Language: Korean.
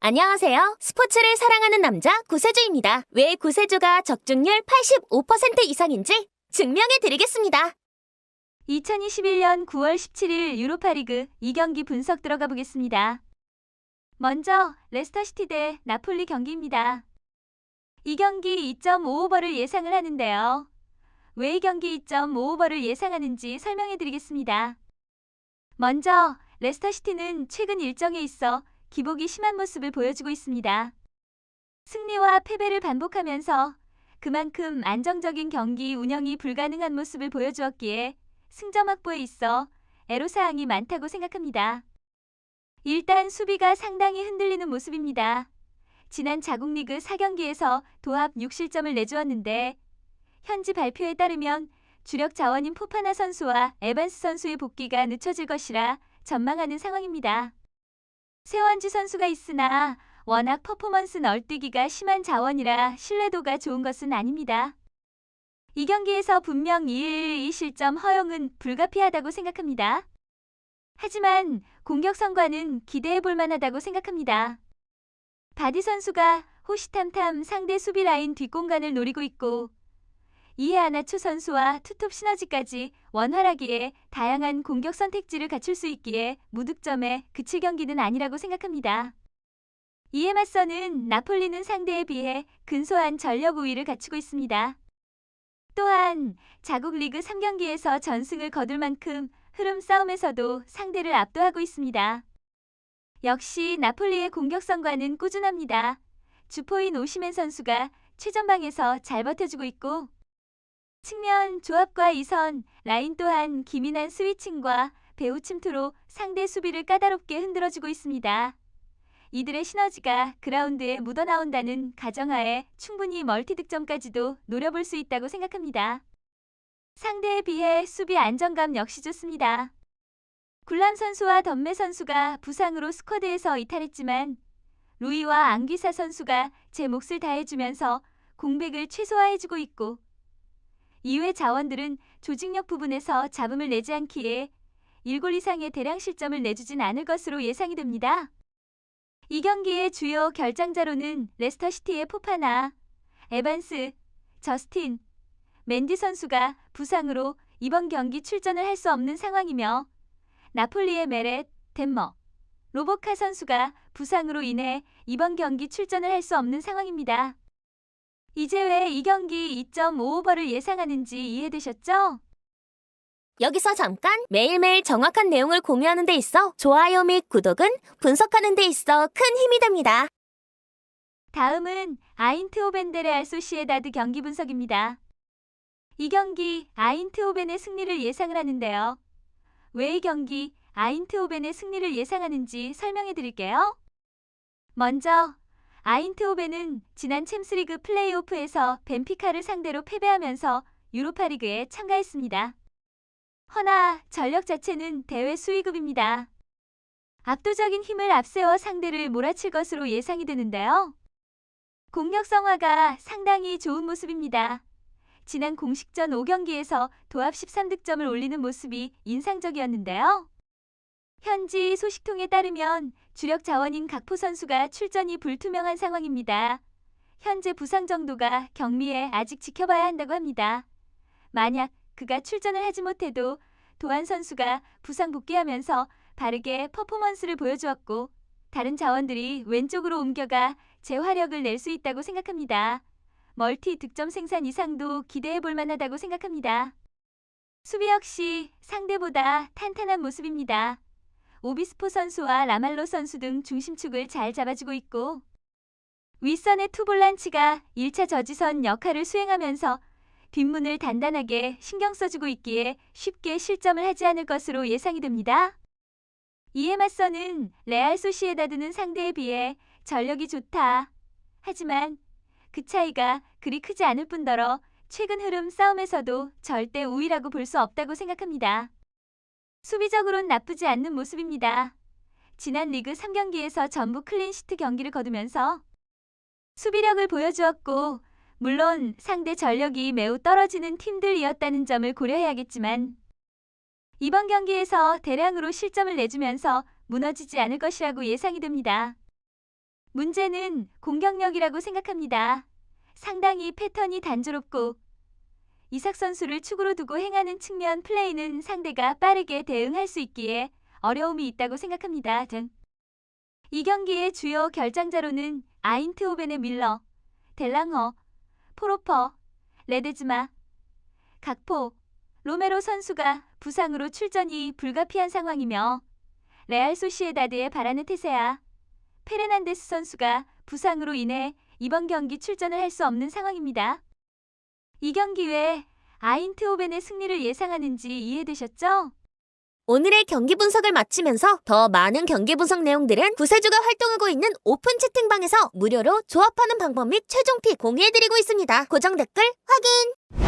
안녕하세요. 스포츠를 사랑하는 남자 구세주입니다. 왜 구세주가 적중률 85% 이상인지 증명해 드리겠습니다. 2021년 9월 17일 유로파리그 2경기 분석 들어가 보겠습니다. 먼저 레스터시티 대 나폴리 경기입니다. 이 경기 2.5오버를 예상을 하는데요. 왜 이 경기 2.5오버를 예상하는지 설명해 드리겠습니다. 먼저 레스터시티는 최근 일정에 있어 기복이 심한 모습을 보여주고 있습니다. 승리와 패배를 반복하면서 그만큼 안정적인 경기 운영이 불가능한 모습을 보여주었기에 승점 확보에 있어 애로사항이 많다고 생각합니다. 일단 수비가 상당히 흔들리는 모습입니다. 지난 자국리그 4경기에서 도합 6실점을 내주었는데 현지 발표에 따르면 주력 자원인 포파나 선수와 에반스 선수의 복귀가 늦춰질 것이라 전망하는 상황입니다. 세원지 선수가 있으나 워낙 퍼포먼스 널뛰기가 심한 자원이라 신뢰도가 좋은 것은 아닙니다. 이 경기에서 분명 2일 2실점 허용은 불가피하다고 생각합니다. 하지만 공격 성과는 기대해 볼 만하다고 생각합니다. 바디 선수가 호시탐탐 상대 수비 라인 뒷공간을 노리고 있고 이해아나초 선수와 투톱 시너지까지 원활하기에 다양한 공격 선택지를 갖출 수 있기에 무득점에 그칠 경기는 아니라고 생각합니다. 이에 맞서는 나폴리는 상대에 비해 근소한 전력 우위를 갖추고 있습니다. 또한 자국 리그 3경기에서 전승을 거둘 만큼 흐름 싸움에서도 상대를 압도하고 있습니다. 역시 나폴리의 공격성과는 꾸준합니다. 주포인 오시멘 선수가 최전방에서 잘 버텨주고 있고 측면 조합과 이선, 라인 또한 기민한 스위칭과 배우 침투로 상대 수비를 까다롭게 흔들어주고 있습니다. 이들의 시너지가 그라운드에 묻어나온다는 가정하에 충분히 멀티 득점까지도 노려볼 수 있다고 생각합니다. 상대에 비해 수비 안정감 역시 좋습니다. 굴람 선수와 덤메 선수가 부상으로 스쿼드에서 이탈했지만 루이와 앙귀사 선수가 제 몫을 다해주면서 공백을 최소화해주고 있고 이외 자원들은 조직력 부분에서 잡음을 내지 않기에 1골 이상의 대량 실점을 내주진 않을 것으로 예상이 됩니다. 이 경기의 주요 결장자로는 레스터시티의 포파나, 에반스, 저스틴, 맨디 선수가 부상으로 이번 경기 출전을 할 수 없는 상황이며 나폴리의 메렛, 덴머, 로보카 선수가 부상으로 인해 이번 경기 출전을 할 수 없는 상황입니다. 이제 왜 이 경기 2.5오버를 예상하는지 이해되셨죠? 여기서 잠깐 매일매일 정확한 내용을 공유하는 데 있어 좋아요 및 구독은 분석하는 데 있어 큰 힘이 됩니다. 다음은 아인트호벤데레 알소시에다드 경기 분석입니다. 이 경기 아인트호벤의 승리를 예상을 하는데요. 왜 이 경기 아인트호벤의 승리를 예상하는지 설명해 드릴게요. 먼저 아인트호벤은 지난 챔스리그 플레이오프에서 벤피카를 상대로 패배하면서 유로파리그에 참가했습니다. 허나 전력 자체는 대회 수위급입니다. 압도적인 힘을 앞세워 상대를 몰아칠 것으로 예상이 되는데요. 공격 성화가 상당히 좋은 모습입니다. 지난 공식전 5경기에서 도합 13득점을 올리는 모습이 인상적이었는데요. 현지 소식통에 따르면 주력 자원인 각포 선수가 출전이 불투명한 상황입니다. 현재 부상 정도가 경미해 아직 지켜봐야 한다고 합니다. 만약 그가 출전을 하지 못해도 도안 선수가 부상 복귀하면서 바르게 퍼포먼스를 보여주었고 다른 자원들이 왼쪽으로 옮겨가 재화력을 낼 수 있다고 생각합니다. 멀티 득점 생산 이상도 기대해 볼 만하다고 생각합니다. 수비 역시 상대보다 탄탄한 모습입니다. 오비스포 선수와 라말로 선수 등 중심축을 잘 잡아주고 있고 윗선의 투볼란치가 1차 저지선 역할을 수행하면서 뒷문을 단단하게 신경 써주고 있기에 쉽게 실점을 하지 않을 것으로 예상이 됩니다. 이에 맞서는 레알 소시에다드는 상대에 비해 전력이 좋다. 하지만 그 차이가 그리 크지 않을 뿐더러 최근 흐름 싸움에서도 절대 우위라고 볼 수 없다고 생각합니다. 수비적으로는 나쁘지 않는 모습입니다. 지난 리그 3경기에서 전부 클린시트 경기를 거두면서 수비력을 보여주었고 물론 상대 전력이 매우 떨어지는 팀들이었다는 점을 고려해야겠지만 이번 경기에서 대량으로 실점을 내주면서 무너지지 않을 것이라고 예상이 됩니다. 문제는 공격력이라고 생각합니다. 상당히 패턴이 단조롭고 이삭 선수를 축으로 두고 행하는 측면 플레이는 상대가 빠르게 대응할 수 있기에 어려움이 있다고 생각합니다. 등. 이 경기의 주요 결장자로는 아인트호벤의 밀러, 델랑허, 포로퍼, 레데즈마, 각포, 로메로 선수가 부상으로 출전이 불가피한 상황이며 레알 소시에다드의 바라네 테세아, 페르난데스 선수가 부상으로 인해 이번 경기 출전을 할 수 없는 상황입니다. 이 경기 외에 아인트호벤의 승리를 예상하는지 이해되셨죠? 오늘의 경기 분석을 마치면서 더 많은 경기 분석 내용들은 구세주가 활동하고 있는 오픈 채팅방에서 무료로 조합하는 방법 및 최종 픽 공유해드리고 있습니다. 고정 댓글 확인!